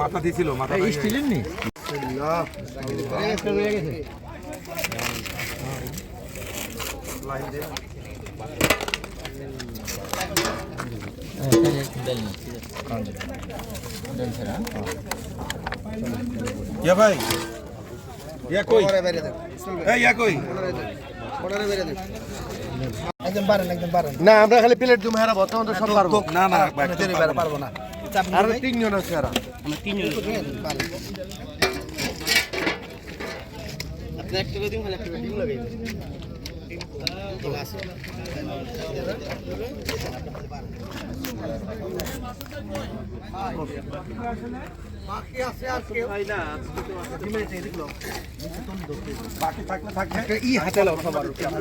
মাথা দিছিল মাথা স্টিলের নি? ইয়া ভাই ইয়া কই? একদম না আমরা খালি প্লেট তুমি হারা তখন তো সব পারব। না না পারব না। আর তিনজন আছে আর থাকলে থাকবে দিন।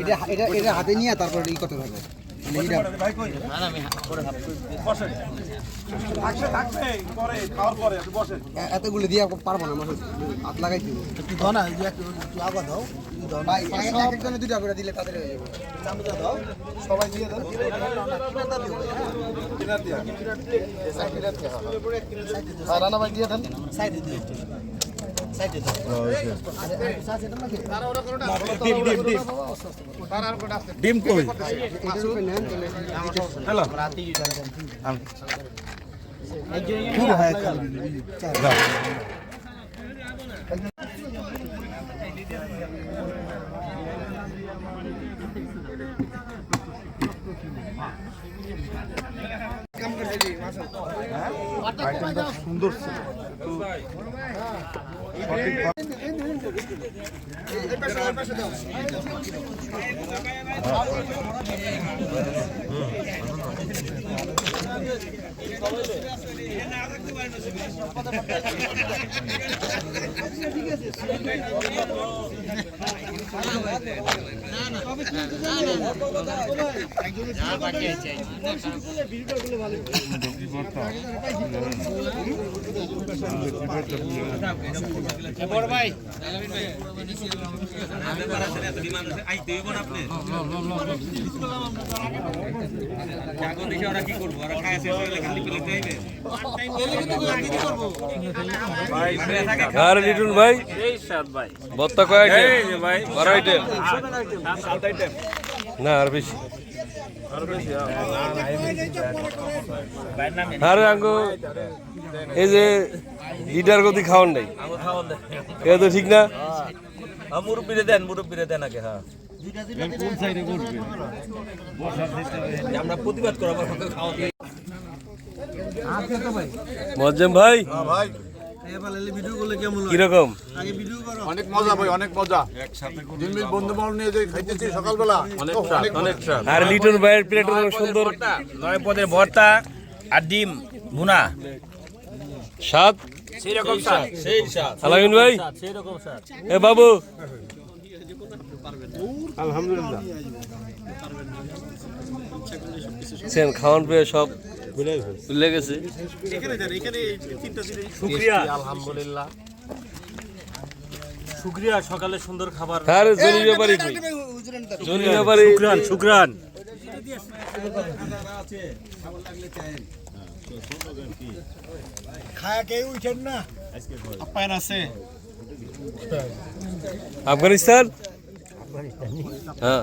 এটা এটা এটা হাতে নিয়ে তারপরে ই করতে থাকবে এতগুলো দিয়ে পারব না হাত লাগাই দিব। একটু দাও না একটু আগা দাও একজনে দুটা করে দিলে তাদের হয়ে যাবে। দাও সবাই দিয়ে। দাও রানা ভাই দিয়ে দেন। সাইডে দিয়ে। ডিম কই সুন্দর ছিল একটু সঠিকভাবে সাইডে দাও আরে আরে সাথে দেন নাকি ডিম ডিম ডিম ডিম কই এটার উপরে নেন তাহলে হ্যালো খুব হয় খালি আইটেমটা সুন্দর ছিল আর লিটন ভাই বত্তা কয় আইটেম? বারো আইটেম। না আর বেশি। আরে আঙ্গো এই যে লিটার গতি খাওয়ান নাই। এটা তো ঠিক না? মুরব্বীরে দেন মুরব্বীরে দেন আগে হ্যাঁ। আমরা প্রতিবাদ করব মজ্জেম ভাই? ভাই। কীরকম? অনেক মজা ভাই অনেক মজা। বন্ধু বান্ধব নিয়ে যে খাইতেছি সকালবেলা অনেক অনেক আর লিটন ভাইয়ের প্লেট সুন্দর। নয় পদের ভর্তা আর ডিম ভুনা। স্বাদ? সেই রকম স্বাদ। সেই স্বাদ। আলামিন ভাই? সেই রকম স্বাদ এ বাবু। আলহামদুলিল্লাহ। সেন খাওয়ান পেয়ে সব। ভুলে গেছে। শুক্রিয়া। আলহামদুলিল্লাহ। শুক্রিয়া সকালে সুন্দর খাবার। আরে জনি ব্যাপারই কই? জনি ব্যাপারই শুক্রান শুক্রান। আফগানিস্তান? হ্যাঁ।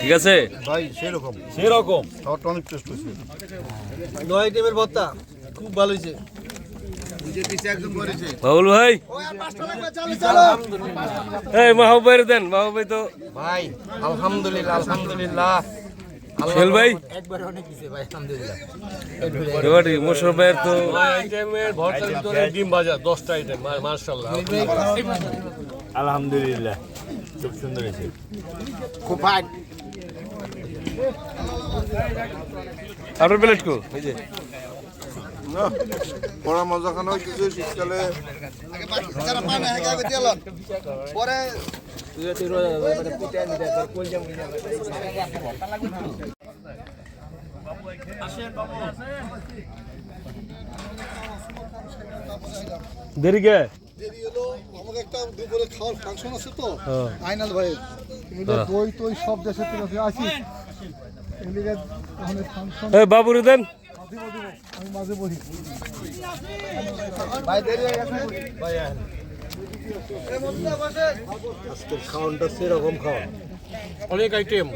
ঠিক আছে? ভাই সেরকম। সেরকম। খাবারটা অনেক টেস্ট হয়েছে। নয় টিমের ভর্তা খুব ভালো হয়েছে। বাবুল ভাই। এই দেন মাহবাই তো। ভাই আলহামদুলিল্লাহ আলহামদুলিল্লাহ। খেল ভাই? একবার অনেক দিছে ভাই আলহামদুলিল্লাহ। ব্যাপারটি মোশারফ ভাইয়ের তো আইটেমের ভর্তার ভিতরে ডিম ভাজা দশটা আইটেম মার্শাল্লাহ আলহামদুলিল্লাহ। খুব সুন্দর হয়েছে। খুব ভাই আপনার প্লেট কো? এই যে। পড়া মজা খানো কিছু শীতকালে। পরে দেরি কে? দেরি হলো আমাকে একটা দুপুরে খাওয়ার ফাংশন আছে তো। হ্যাঁ। আইনাল ভাই দই টই সব দেশের থেকে আসি এদিকে ওখানে ফাংশন এই বাবুরে দেন। আমি মাঝে বসি। ভাই দেরি হয়ে গেছে। আজকের খাওয়ানটা সেরকম খাওয়া। অনেক আইটেম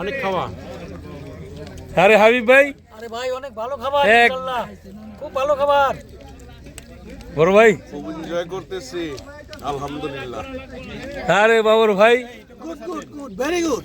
অনেক খাওয়া। আরে হাবিব ভাই। আরে ভাই অনেক ভালো খাবার ইনশাআল্লাহ খুব ভালো খাবার। বড় ভাই। খুব এনজয় করতেছি আলহামদুলিল্লাহ। আরে বাবুর ভাই। Good good good very good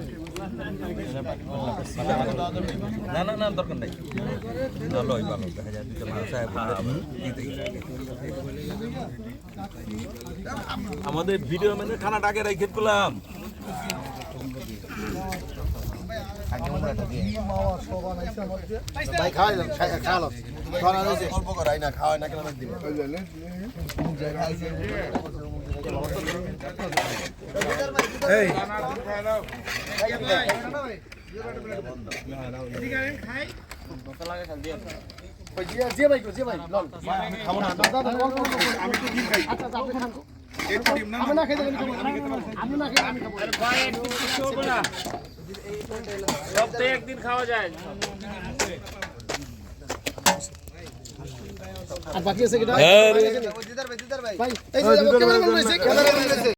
না না না দরকার নাই। ভালোই ভালো দেখা যায় দুজন আমাদের ভিডিও মানে খানাটা আগে রেখে পেলাম ভাই খাওয়াই খাওয়াই না কেন দিবে? আমি আচ্ছা একদিন খাওয়া যায় আর বাকি আছে কিটা? আরে দিদার ভাই দিদার ভাই। ভাই এই যে ক্যামেরাম্যান রয়েছে